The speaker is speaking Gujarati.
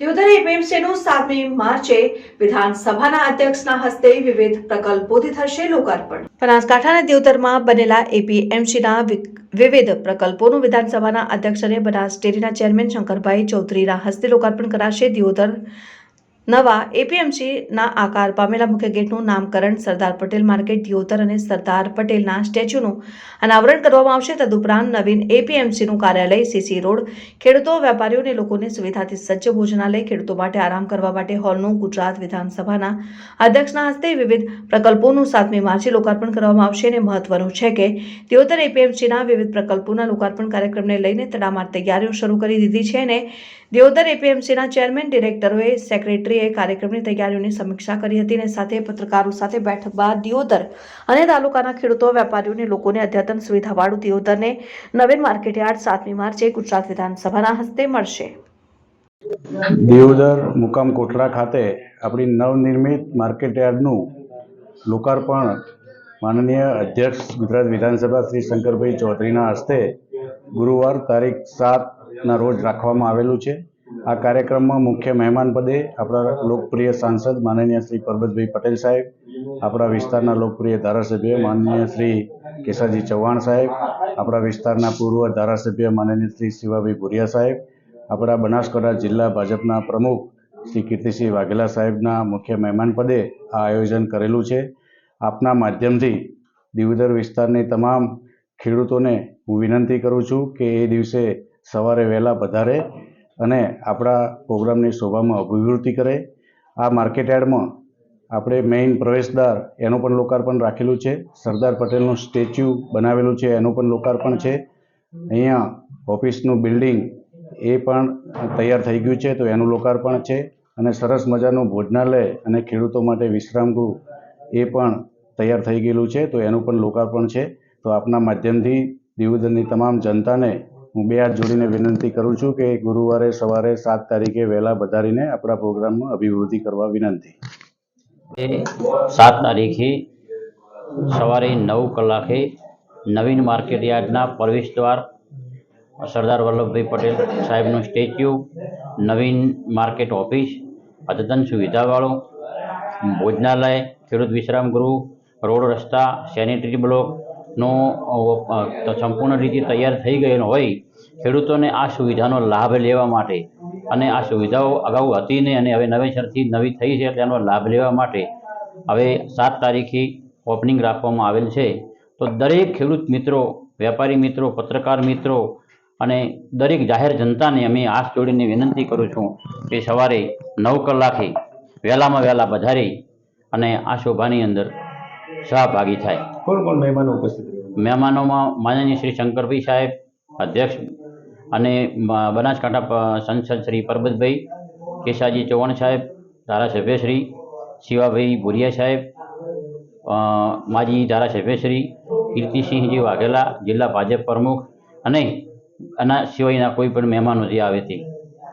દિયોદર એપીએમસીનું સાતમી માર્ચે વિધાનસભાના અધ્યક્ષના હસ્તે વિવિધ પ્રકલ્પોથી થશે લોકાર્પણ. બનાસકાંઠાના દિયોદરમાં બનેલા એપીએમસીના વિવિધ પ્રકલ્પોનું વિધાનસભાના અધ્યક્ષ અને બનાસ ડેરીના ચેરમેન શંકરભાઈ ચૌધરીના હસ્તે લોકાર્પણ કરાશે દિયોદર નવા એપીએમસીના આકાર પામેલા મુખ્ય ગેટનું નામકરણ સરદાર પટેલ માર્કેટ ધ્યોતર અને સરદાર પટેલના સ્ટેચ્યુનું અનાવરણ કરવામાં આવશે. તદુપરાંત નવીન એપીએમસીનું કાર્યાલય, સીસી રોડ, ખેડૂતો વેપારીઓ અને લોકોને સુવિધાથી સજ્જ ભોજનાલય, ખેડૂતો માટે આરામ કરવા માટે હોલનું ગુજરાત વિધાનસભાના અધ્યક્ષના હસ્તે વિવિધ પ્રકલ્પોનું સાતમી માર્ચે લોકાર્પણ કરવામાં આવશે. અને મહત્વનું છે કે ધ્યોતર એપીએમસીના વિવિધ પ્રકલ્પોના લોકાર્પણ કાર્યક્રમને લઈને તડામાર તૈયારીઓ શરૂ કરી દીધી છે. અને ધ્યોતર એપીએમસીના ચેરમેન, ડિરેક્ટરોએ સેક્રેટરીએ કાર્યક્રમની તૈયારીઓની સમીક્ષા કરી હતી અને સાથે પત્રકારો સાથે બેઠક બાદ દિયોદર અને તાલુકાના ખેડૂતો વેપારીઓને લોકોને અદ્યતન સુવિધાવાળું દિયોદરને નવીન માર્કેટયાર્ડ સાતમી માર્ચે ગુજરાત વિધાનસભાના હસ્તે મળશે. દિયોદર મુકામ કોટડા ખાતે આપણી નવનિર્મિત માર્કેટયાર્ડનું લોકાર્પણ માનનીય અધ્યક્ષ ગુજરાત વિધાનસભા શ્રી શંકરભાઈ ચૌધરીના હસ્તે ગુરુવાર તારીખ સાતના રોજ રાખવામાં આવેલું છે. આ કાર્યક્રમમાં મુખ્ય મહેમાન પદે આપણા લોકપ્રિય સાંસદ માનનીય શ્રી પરબતભાઈ પટેલ સાહેબ, આપણા વિસ્તારના લોકપ્રિય ધારાસભ્ય માનનીય શ્રી કેશાજી ચૌહાણ સાહેબ, આપણા વિસ્તારના પૂર્વ ધારાસભ્ય માનનીય શ્રી શિવાભાઈ ભુરિયા સાહેબ, આપણા બનાસકાંઠા જિલ્લા ભાજપના પ્રમુખ શ્રી કીર્તિસિંહ વાઘેલા સાહેબના મુખ્ય મહેમાન પદે આ આયોજન કરેલું છે. આપના માધ્યમથી દિયોદર વિસ્તારની તમામ ખેડૂતોને હું વિનંતી કરું છું કે એ દિવસે સવારે વહેલા પધારે અને આપણા પ્રોગ્રામની શોભામાં અભિવૃદ્ધિ કરે. આ માર્કેટ યાર્ડમાં આપણે મેઇન પ્રવેશદ્વાર એનું પણ લોકાર્પણ રાખેલું છે. સરદાર પટેલનું સ્ટેચ્યુ બનાવેલું છે, એનું પણ લોકાર્પણ છે. અહીંયા ઓફિસનું બિલ્ડિંગ એ પણ તૈયાર થઈ ગયું છે, તો એનું લોકાર્પણ છે. અને સરસ મજાનું ભોજનાલય અને ખેડૂતો માટે વિશ્રામગૃહ એ પણ તૈયાર થઈ ગયેલું છે, તો એનું પણ લોકાર્પણ છે. તો આપના માધ્યમથી દિયોદરની તમામ જનતાને હું બે હાથ જોડીને વિનંતી કરું છું કે ગુરુવારે સવારે સાત તારીખે વહેલા વધારીને આપણા પ્રોગ્રામમાં અભિવૃદ્ધિ કરવા વિનંતી. સાત તારીખે સવારે નવ કલાકે નવીન માર્કેટ યાર્ડના પ્રવેશ દ્વાર સરદાર વલ્લભભાઈ પટેલ સાહેબનું સ્ટેચ્યુ, નવીન માર્કેટ ઓફિસ, અદ્યતન સુવિધાવાળું, ભોજનાલય, ખેડૂત વિશ્રામ ગૃહ, રોડ રસ્તા, સેનિટરી બ્લોકનો સંપૂર્ણ રીતે તૈયાર થઈ ગયેલો હોય, ખેડૂતોને આ સુવિધાનો લાભ લેવા માટે. અને આ સુવિધાઓ અગાઉ હતી નહીં અને હવે નવેસરથી નવી થઈ છે તેનો લાભ લેવા માટે હવે સાત તારીખે ઓપનિંગ રાખવામાં આવેલ છે. તો દરેક ખેડૂત મિત્રો, વેપારી મિત્રો, પત્રકાર મિત્રો અને દરેક જાહેર જનતાને અમે આસ જોડીને વિનંતી કરું છું કે સવારે નવ કલાકે વહેલામાં વહેલા પધારી અને આ શોભાની અંદર સહભાગી થાય. કોણ કોણ મહેમાનો ઉપસ્થિત મહેમાનોમાં માનનીય શ્રી શંકરભાઈ સાહેબ અધ્યક્ષ અને બનાસકાંઠા સંસદ શ્રી પરબતભાઈ કેશાજી ચૌહાણ સાહેબ ધારાસભ્ય શ્રી શિવાભાઈ ભુરિયા સાહેબ માજી ધારાસભ્ય શ્રી કીર્તિસિંહજી વાઘેલા જિલ્લા ભાજપ પ્રમુખ અને આના સિવાયના કોઈ પણ મહેમાનો જે આવે તે